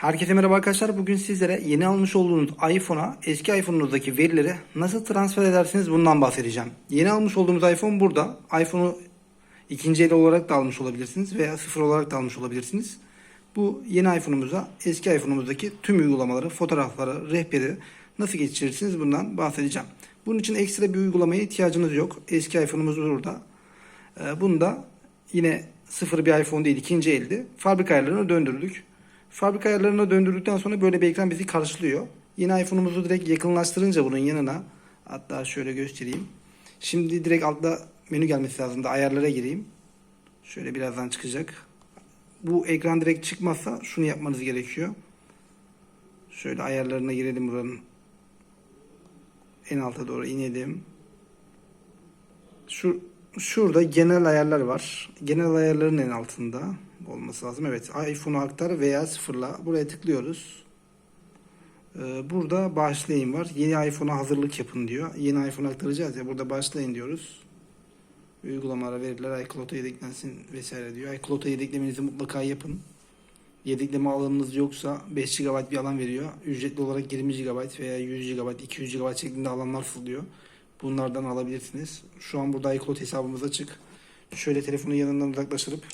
Herkese merhaba arkadaşlar. Bugün sizlere yeni almış olduğunuz iPhone'a eski iPhone'unuzdaki verileri nasıl transfer edersiniz bundan bahsedeceğim. Yeni almış olduğumuz iPhone burada. iPhone'u ikinci el olarak da almış olabilirsiniz veya sıfır olarak da almış olabilirsiniz. Bu yeni iPhone'umuza eski iPhone'umuzdaki tüm uygulamaları, fotoğrafları, rehberi nasıl geçirirsiniz bundan bahsedeceğim. Bunun için ekstra bir uygulamaya ihtiyacınız yok. Eski iPhone'umuz burada. Ee, Bunu da yine sıfır bir iPhone değil ikinci eldi. Fabrika ayarlarına döndürdük. Fabrika ayarlarına döndürdükten sonra böyle bir ekran bizi karşılıyor. Yine iPhone'umuzu direkt yakınlaştırınca bunun yanına hatta şöyle göstereyim. Şimdi direkt altta menü gelmesi lazım da ayarlara gireyim. Şöyle birazdan çıkacak. Bu ekran direkt çıkmazsa şunu yapmanız gerekiyor. Şöyle ayarlarına girelim buranın. En alta doğru inelim. Şu şurada genel ayarlar var. Genel ayarların en altında olması lazım. Evet, iPhone'u aktar veya sıfırla. Buraya tıklıyoruz. Ee, Burada başlayın var. Yeni iPhone'a hazırlık yapın diyor. Yeni iPhone aktaracağız ya. Burada başlayın diyoruz. Uygulamalara veriler iCloud'a yedeklensin vesaire diyor. iCloud'a yedeklemenizi mutlaka yapın. Yedekleme alanınız yoksa 5 GB bir alan veriyor. Ücretli olarak 20 GB veya 100 GB, 200 GB şeklinde alanlar fırlıyor. Bunlardan alabilirsiniz. Şu an burada iCloud hesabımız açık. Şöyle telefonu yanından uzaklaştırıp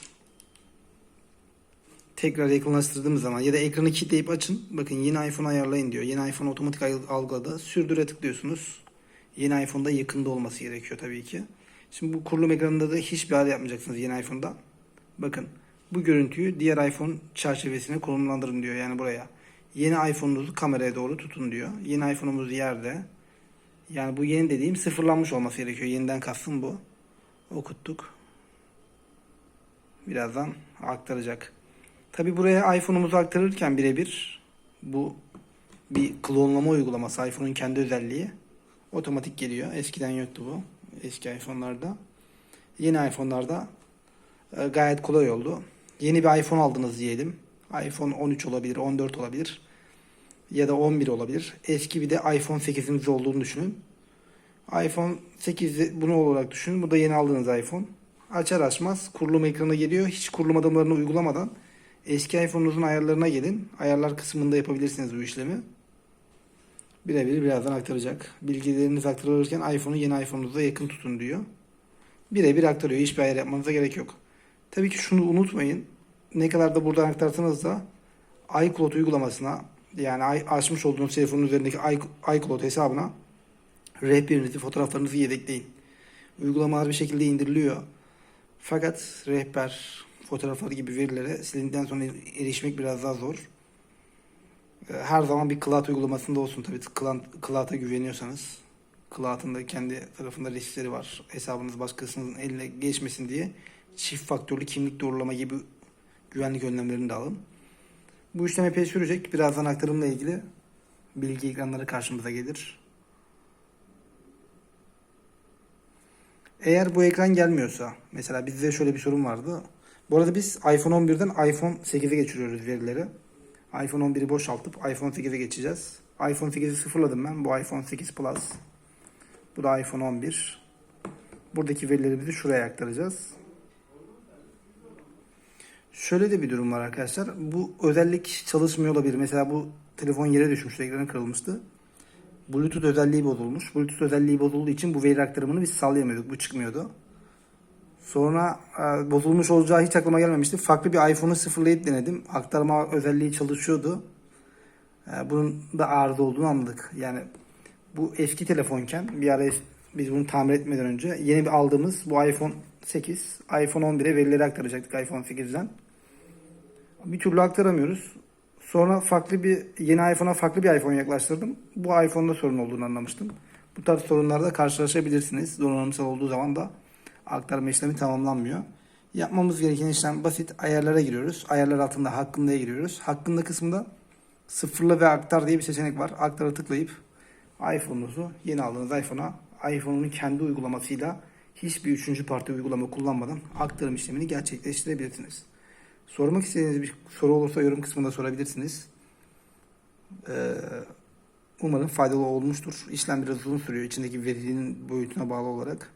tekrar yakınlaştırdığımız zaman ya da ekranı kilitleyip açın. Bakın yeni iPhone ayarlayın diyor. Yeni iPhone otomatik algıladı. Sürdüre tıklıyorsunuz. Yeni iPhone'da yakında olması gerekiyor tabii ki. Şimdi bu kurulum ekranında da hiçbir hal yapmayacaksınız yeni iPhone'da. Bakın bu görüntüyü diğer iPhone çerçevesine konumlandırın diyor. Yani buraya. Yeni iPhone'unuzu kameraya doğru tutun diyor. Yeni iPhone'umuz yerde. Yani bu yeni dediğim sıfırlanmış olması gerekiyor. Yeniden kastım bu. Okuttuk. Birazdan aktaracak. Tabi buraya iPhone'umuzu aktarırken birebir bu bir klonlama uygulaması. iPhone'un kendi özelliği. Otomatik geliyor. Eskiden yoktu bu. Eski iPhone'larda. Yeni iPhone'larda e, gayet kolay oldu. Yeni bir iPhone aldınız diyelim. iPhone 13 olabilir, 14 olabilir. Ya da 11 olabilir. Eski bir de iPhone 8'imiz olduğunu düşünün. iPhone 8 bunu olarak düşünün. Bu da yeni aldığınız iPhone. Açar açmaz kurulum ekranı geliyor. Hiç kurulum adımlarını uygulamadan eski iPhone'unuzun ayarlarına gelin. Ayarlar kısmında yapabilirsiniz bu işlemi. Birebir birazdan aktaracak. Bilgileriniz aktarılırken iPhone'u yeni iPhone'unuza yakın tutun diyor. Birebir aktarıyor. Hiçbir ayar yapmanıza gerek yok. Tabii ki şunu unutmayın. Ne kadar da buradan aktarsanız da iCloud uygulamasına yani açmış olduğunuz telefonun üzerindeki iCloud hesabına rehberinizi, fotoğraflarınızı yedekleyin. Uygulamalar bir şekilde indiriliyor. Fakat rehber, fotoğraflar gibi verilere silindikten sonra erişmek biraz daha zor. Her zaman bir cloud uygulamasında olsun tabii cloud'a güveniyorsanız. Cloud'ın da kendi tarafında riskleri var. Hesabınız başkasının eline geçmesin diye çift faktörlü kimlik doğrulama gibi güvenlik önlemlerini de alın. Bu işlem epey sürecek. Birazdan aktarımla ilgili bilgi ekranları karşımıza gelir. Eğer bu ekran gelmiyorsa, mesela bizde şöyle bir sorun vardı. Bu arada biz iPhone 11'den iPhone 8'e geçiriyoruz verileri. iPhone 11'i boşaltıp iPhone 8'e geçeceğiz. iPhone 8'i sıfırladım ben. Bu iPhone 8 Plus. Bu da iPhone 11. Buradaki verilerimizi şuraya aktaracağız. Şöyle de bir durum var arkadaşlar. Bu özellik çalışmıyor olabilir. Mesela bu telefon yere düşmüştü, ekranı kırılmıştı. Bluetooth özelliği bozulmuş. Bluetooth özelliği bozulduğu için bu veri aktarımını biz sağlayamıyorduk. Bu çıkmıyordu. Sonra e, bozulmuş olacağı hiç aklıma gelmemişti. Farklı bir iPhone'u sıfırlayıp denedim. Aktarma özelliği çalışıyordu. E, bunun da arıza olduğunu anladık. Yani bu eski telefonken bir ara biz bunu tamir etmeden önce yeni bir aldığımız bu iPhone 8, iPhone 11'e verileri aktaracaktık iPhone 8'den. Bir türlü aktaramıyoruz. Sonra farklı bir yeni iPhone'a farklı bir iPhone yaklaştırdım. Bu iPhone'da sorun olduğunu anlamıştım. Bu tarz sorunlarda karşılaşabilirsiniz. Donanımsal olduğu zaman da aktarma işlemi tamamlanmıyor. Yapmamız gereken işlem basit. Ayarlara giriyoruz. Ayarlar altında hakkında'ya giriyoruz. Hakkında kısmında sıfırla ve aktar diye bir seçenek var. Aktara tıklayıp iPhone'unuzu yeni aldığınız iPhone'a iPhone'un kendi uygulamasıyla hiçbir üçüncü parti uygulama kullanmadan aktarım işlemini gerçekleştirebilirsiniz. Sormak istediğiniz bir soru olursa yorum kısmında sorabilirsiniz. Ee, umarım faydalı olmuştur. İşlem biraz uzun sürüyor içindeki verinin boyutuna bağlı olarak.